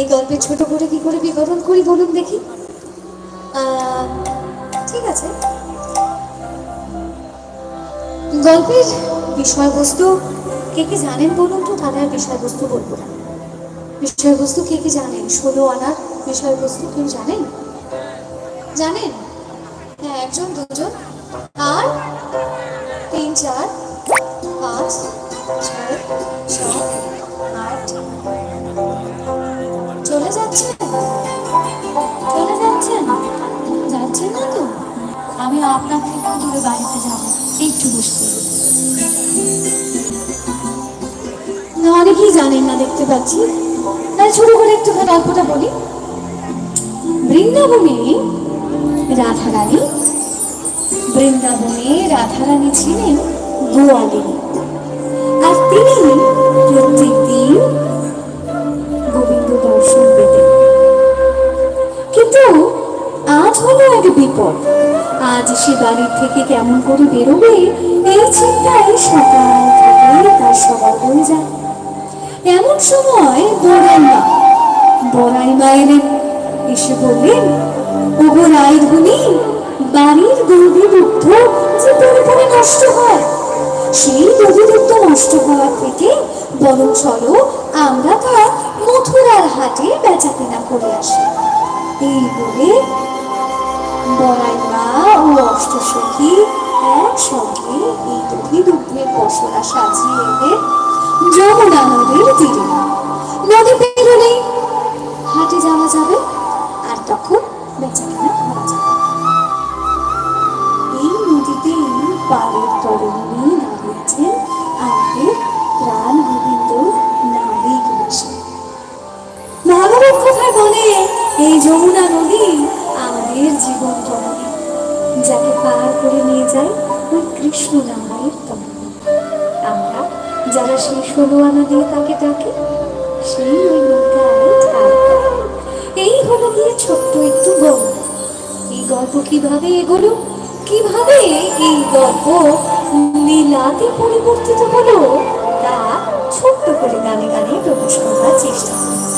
এই গল্পের ছোট করে কি করে বিবরণ করি বলুন দেখি। ঠিক আছে। গল্পের বিষয়বস্তু কে কে জানেন বলুন তো? আর বিষয়বস্তু বলব না। বিষয়বস্তু কে কে জানেন? ষোলো আনার বিষয়বস্তু কেউ জানেন? জানেন? হ্যাঁ একজন, দুজন। আর তিন, চার, পাঁচ, ছয়, সাত, আট যাচ্ছেন না তো? আমি আপনার থেকে দূরে বাড়িতে যাব একটু বসতে না, অনেকেই জানেন না, দেখতে পাচ্ছি। তাই ছোট করে একটু গল্পটা বলি। বৃন্দাবনে রাধারানী বৃন্দাবনে রাধারানী ছিলেন গোয়ালিনী আর তিনি প্রত্যেক আজ বিপদ। আজ সে বাড়ির থেকে কেমন করে বেরোবে, এই চিন্তায় সকাল থেকে তার সবার হয়ে যায় এমন সময় বড়াই মা বড়াই মা এলেন এসে বললেন ওগো রায়ের গুনি বাড়ির গরুটি দুগ্ধ যে পরে পরে নষ্ট হয়, সেই দধি দুগ্ধ নষ্ট হওয়ার থেকে বরং চলো আমরা তা মথুরার হাটে বেচা কেনা করে আসি। এই বলে বড়াই মা ও অষ্টসখী একসঙ্গে এই দধি দুগ্ধের পশলা সাজিয়ে এলেন যমুনা নদীর তীরে নদী পেরোলেই হাটে যাওয়া যাবে আর তখন বেচা কেনা করা যাবে। এই নদীতেই পাড়ের তরুণী দাঁড়িয়েছেন আমাদের প্রাণ গোবিন্দ নাবিক কথায় বলে, এই যমুনা নদী যায় ওই কৃষ্ণ নামের তরণী আমরা যারা সেই ষোলো আনা দিয়ে তাকে ডাকে, সেই ওই নৌকায় এই হলো গিয়ে ছোট্ট একটু গল্প। এই গল্প কীভাবে এগোলো? কীভাবে এই গল্প লীলাতে পরিবর্তিত হলো? তা ছোট্ট করে গানে গানে প্রকাশ করার চেষ্টা করি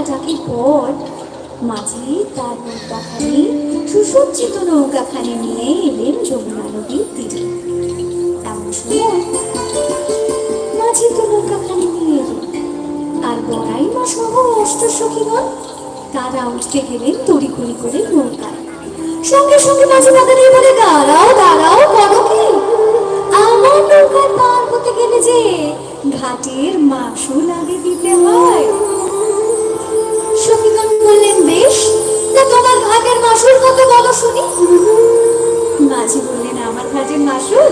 অনেক ডাকাডাকির পর মাঝি তার নৌকাখানি সুসজ্জিত নৌকাখানি নিয়ে এলেন যমুনা নদীর তীরে। এমন সময় মাঝি তো নৌকাখানি নিয়ে এলেন। আর বড়াই মা সহ তারা উঠতে গেলেন করে নৌকায়। সঙ্গে সঙ্গে মাঝি বাগানে বলে, দাঁড়াও দাঁড়াও কি আমার নৌকায় পার হতে গেলে যে ঘাটের মাসুল আগে দিতে হয়। বললেন, বেশ, তা তোমার ঘাটের মাসুল কত বলো শুনি? মাঝি বললেন, আমার ঘাটের মাসুল?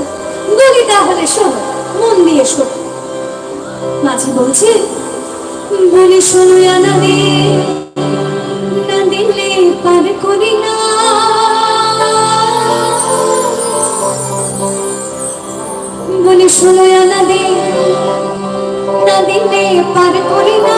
বলি তাহলে শোনো, মন দিয়ে শোনো। মাঝি বলছে, বলি শোনো আনাদি না দিলে পার করি না। বলি শোনো আনাদি না দিলে পার করি না।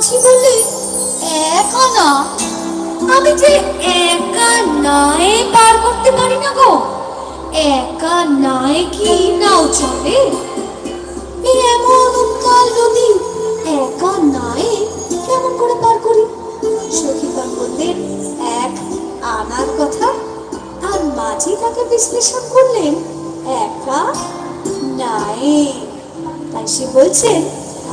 মাঝি বললে একা না আমি যে একা নাই পার করতে পারি না গো। একা নাই কি নাও চলে? এই এমন উত্তাল নদী একা নাই কেমন করে পার করি? সখীগণ বললেন এক আনার কথা আর মাঝি তাকে বিশ্লেষণ করলেন, একা নাই তাই সে বলছেন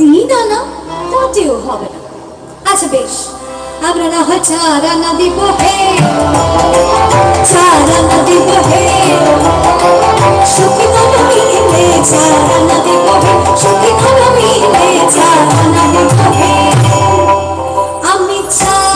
তিন আনা তাতেও হবে না। আচ্ছা বেশ। আমরা না হয় চার আনা দিব হে। চার দিব হে। সুখী মন মিলে চার আনা দিব হে। সুখী মিলে দিব হে। আমি চার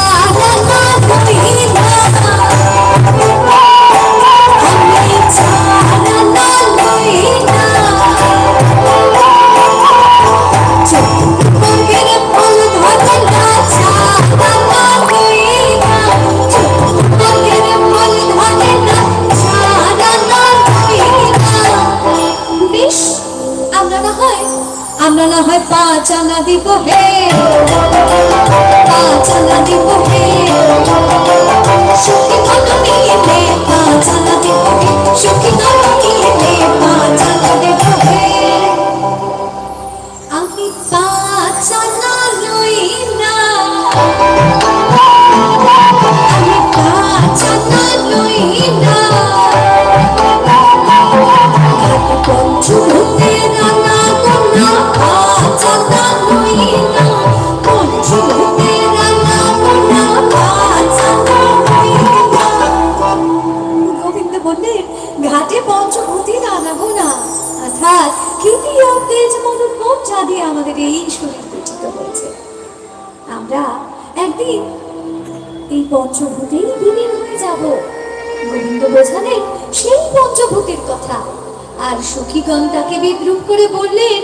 সখীগণ তাকে বিদ্রুপ করে বললেন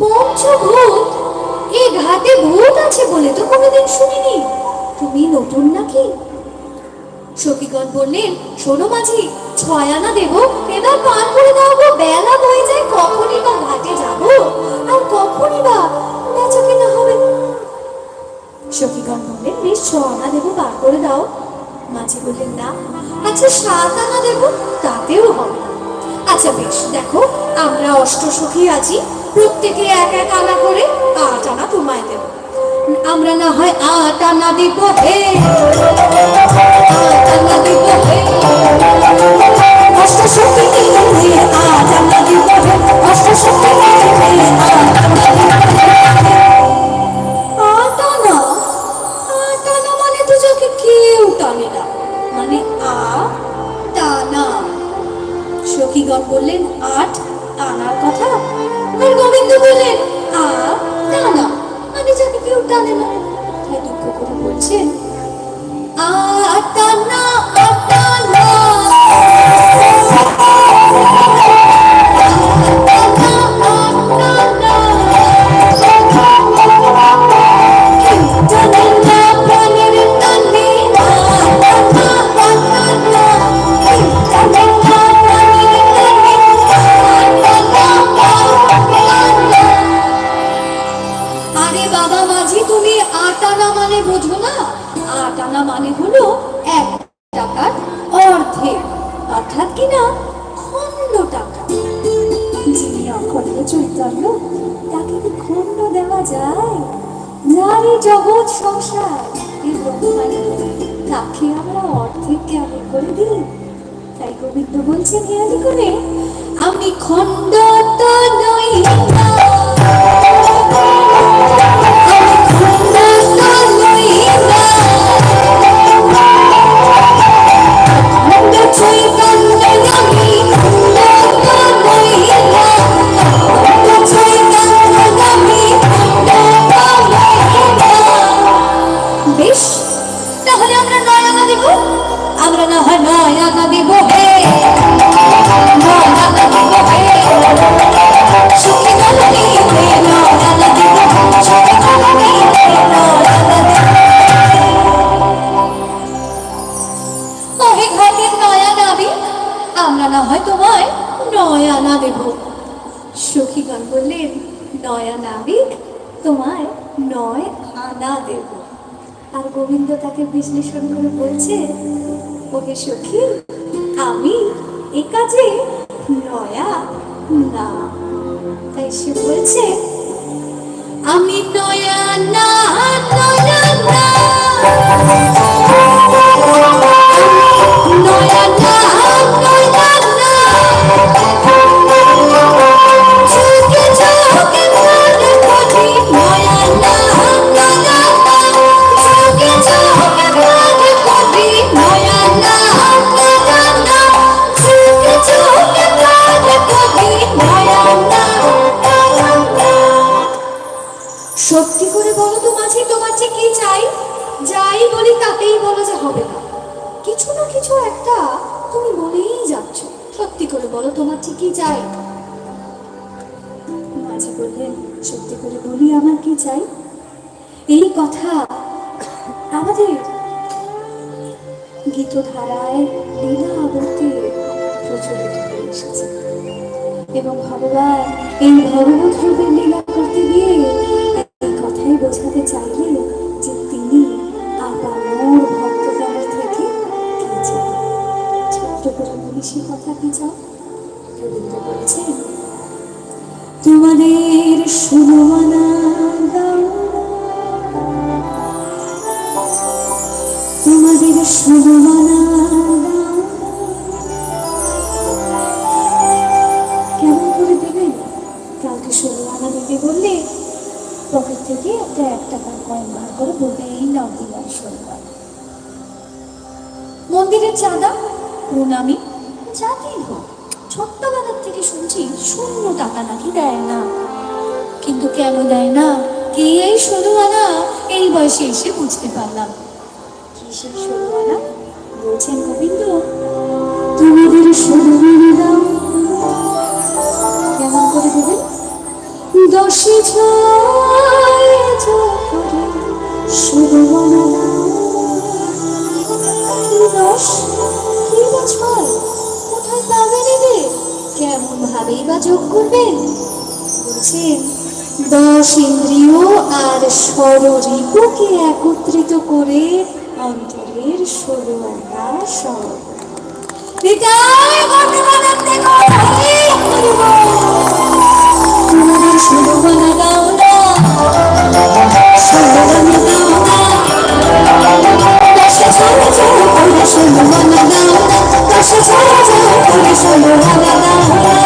পঞ্চভূত এ ঘাটে ভূত আছে বলে তো কোনোদিন শুনিনি। তুমি নতুন নাকি? সখীগণ বললেন, শোনো মাঝি ছয় আনা দেবো, এবার পান করে দাও বেলা বয়ে যায়, কখনই বা ঘাটে যাব, আর কখনই বা বেচা কেনা হবে সখীগণ বললেন, বেশ আনা দেবো বার করে দাও। মাঝি বললেন, না আচ্ছা সাত আনা দেবো, তাতেও হবে না। আচ্ছা বেশ, দেখো, আমরা অষ্ট সখী আছি। প্রত্যেকে এক এক আনা করে আট আনা তোমায় দেবো। আমরা না হয় আট আনা দিব, হে। আট আনা দিব, হে। অষ্ট সখী আট আট আনা দিব, হে। মানে কেউ টানে না। মানে আ সখীগণ বললেন, আট আনার কথা? আর গোবিন্দ বললেন আ টানা। আমি জানি কেউ টানে না। তাই দুঃখ করে বলছেন আ আটানা দেওয়া যায়। সারি জগৎ সংসার তাকে আমরা অর্ধেক কেমন করে দিই। তাই গোবিন্দ হেয়ালি করে আমি খণ্ড নই। না। আমি আমরা না হয় তোমায় নয় আনা দেব। সখীগণ বললেন, নয়া নাবিক তোমায় নয় আনা দেব। আর গোবিন্দ তাকে বিশ্লেষণ করে বলছে ওকে সখী, আমি এ কাজে নয়া না। তাই সে বলছে, আমি নয়া না নয়া না। যে কি চাই? যাই বলি তাতেই বলো যে হবে না। কিছু না কিছু একটা তুমি বলেই যাচ্ছ। সত্যি করে বলো, তোমার যে কি চাই। মাঝি বললেন সত্যি করে বলি আমার কি চাই? এই কথা আমাদের গীতধারায় লীলা আবর্তে প্রচলিত হয়ে এসেছে। এবং ভগবান এই ভগবত রূপের লীলা পকেট থেকে একটা এক টাকার কয়েন বার করে বলবে, এই দিলাম ষোলো আনা মন্দিরের চাঁদা, প্রণামী যাতেই হোক, ছোট্টবেলার থেকে শুনছি শূন্য টাকা নাকি দেয় না। কিন্তু কেন দেয় না? কে এই আনা এই বয়সে এসে বুঝতে পারলাম। কি সেই ষোলো আনা বলছেন গোবিন্দ মাছমাল কোথায় পাবেন এদের কেমন ভাবেই বা যোগ করবেন? বলছেন, দশ ইন্দ্রিয় আর ষড়রিপুকে একত্রিত করে অন্তরের ষোলো আনা স্বর দাও না দশ ষোলো ষোলো ষোলো দাও না এসে যায় তুমি শুনো না